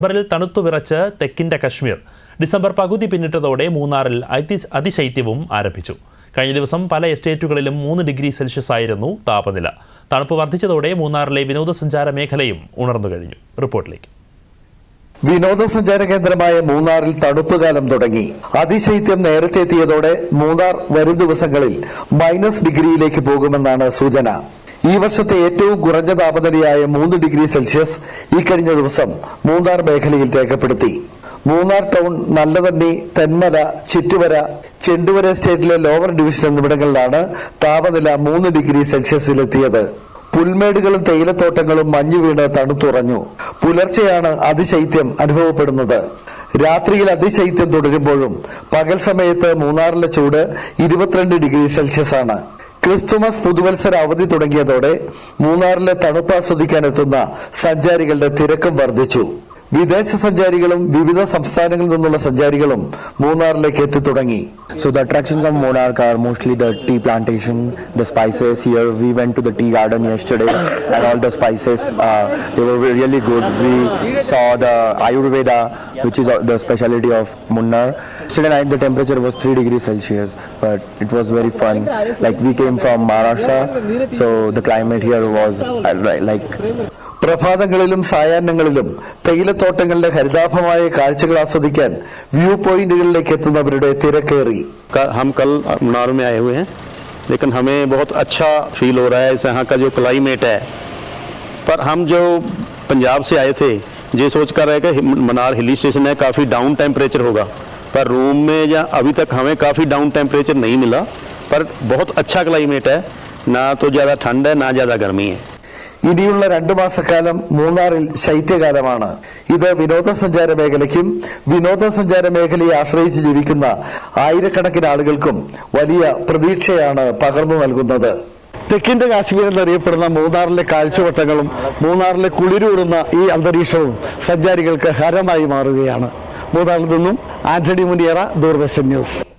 ഡിസംബറിൽ തണുത്തു വിറച്ച് തെക്കിന്റെ കശ്മീർ. ഡിസംബർ പകുതി പിന്നിട്ടതോടെ മൂന്നാറിൽ അതി അതിശൈത്യവും ആരംഭിച്ചു. കഴിഞ്ഞ ദിവസം പല എസ്റ്റേറ്റുകളിലും മൂന്ന് ഡിഗ്രി സെൽഷ്യസ് ആയിരുന്നു താപനില. തണുപ്പ് വർദ്ധിച്ചതോടെ മൂന്നാറിലെ വിനോദസഞ്ചാര മേഖലയും ഉണർന്നു കഴിഞ്ഞു. റിപ്പോർട്ടിലേക്ക്. വിനോദസഞ്ചാര കേന്ദ്രമായ മൂന്നാറിൽ തണുപ്പുകാലം തുടങ്ങി. അതിശൈത്യം നേരത്തെ എത്തിയതോടെ മൂന്നാർ വരും ദിവസങ്ങളിൽ മൈനസ് ഡിഗ്രിയിലേക്ക് പോകുമെന്നാണ് സൂചന. ഈ വർഷത്തെ ഏറ്റവും കുറഞ്ഞ താപനിലയായ മൂന്ന് ഡിഗ്രി സെൽഷ്യസ് ഈ കഴിഞ്ഞ ദിവസം മൂന്നാർ മേഖലയിൽ രേഖപ്പെടുത്തി. മൂന്നാർ ടൗൺ നല്ലതണ്ണി തെന്മല ചിറ്റുവര ചെണ്ടുവര സ്റ്റേറ്റിലെ ലോവർ ഡിവിഷൻ എന്നിവിടങ്ങളിലാണ് താപനില മൂന്ന് ഡിഗ്രി സെൽഷ്യസിലെത്തിയത്. പുൽമേടുകളും തേയിലത്തോട്ടങ്ങളും മഞ്ഞു വീണ് തണുത്തുറഞ്ഞു. പുലർച്ചെയാണ് അതിശൈത്യം അനുഭവപ്പെടുന്നത്. രാത്രിയിൽ അതിശൈത്യം തുടരുമ്പോഴും പകൽ സമയത്ത് മൂന്നാറിലെ ചൂട് ഇരുപത്തിരണ്ട് ഡിഗ്രി സെൽഷ്യസ് ആണ് ക്രിസ്തുമസ് പുതുവത്സര അവധി തുടങ്ങിയതോടെ മൂന്നാറിലെ തണുപ്പ് ആസ്വദിക്കാൻ എത്തുന്ന സഞ്ചാരികളുടെ തിരക്കും വർദ്ധിച്ചു. വിദേശ സഞ്ചാരികളും വിവിധ സംസ്ഥാനങ്ങളിൽ നിന്നുള്ള സഞ്ചാരികളും മൂന്നാറിലേക്ക് എത്തി തുടങ്ങി So the attractions of Monarch are mostly the tea plantation, the spices. Here we went to the tea garden yesterday, and all the spices uh, they were really good. We saw the Ayurveda, which is uh, the specialty of Munnar. Yesterday night the temperature was three degrees Celsius, but it was very fun. Like we came from Maharashtra, so the climate here was uh, li- like പ്രഭാതങ്ങളിലും സായാഹ്നങ്ങളിലും തേയിലത്തോട്ടങ്ങളുടെ ഹരിതാഭമായ കാഴ്ചകൾ ആസ്വദിക്കാൻ view പോയിന്റുകളിലേക്ക് എത്തുന്നവരുടെ തിരക്കേറി का- हम कल मुनार में आए हुए हैं लेकिन हमें बहुत अच्छा फील हो रहा है इस यहाँ का जो क्लाइमेट है पर हम जो पंजाब से आए थे ये सोच कर रहे कि हिम- मनार हिली स्टेशन है काफ़ी डाउन टेम्परेचर होगा पर रूम में या अभी तक हमें काफ़ी डाउन टेम्परेचर नहीं मिला पर बहुत अच्छा क्लाइमेट है ना तो ज़्यादा ठंड है ना ज़्यादा गर्मी है ഇനിയുള്ള രണ്ടു മാസക്കാലം മൂന്നാറിൽ ശൈത്യകാലമാണ്. ഇത് വിനോദസഞ്ചാര മേഖലയ്ക്കും വിനോദസഞ്ചാര മേഖലയെ ആശ്രയിച്ച് ജീവിക്കുന്ന ആയിരക്കണക്കിന് ആളുകൾക്കും വലിയ പ്രതീക്ഷയാണ് പകർന്നു നൽകുന്നത്. തെക്കിന്റെ കാശ്മീർ എന്നറിയപ്പെടുന്ന മൂന്നാറിലെ കാഴ്ചവട്ടങ്ങളും മൂന്നാറിലെ കുളിരൂടുന്ന ഈ അന്തരീക്ഷവും സഞ്ചാരികൾക്ക് ഹരമായി മാറുകയാണ്. മൂന്നാറിൽ നിന്നും ആന്റണി മുനിയറ ദൂരദർശൻ ന്യൂസ്.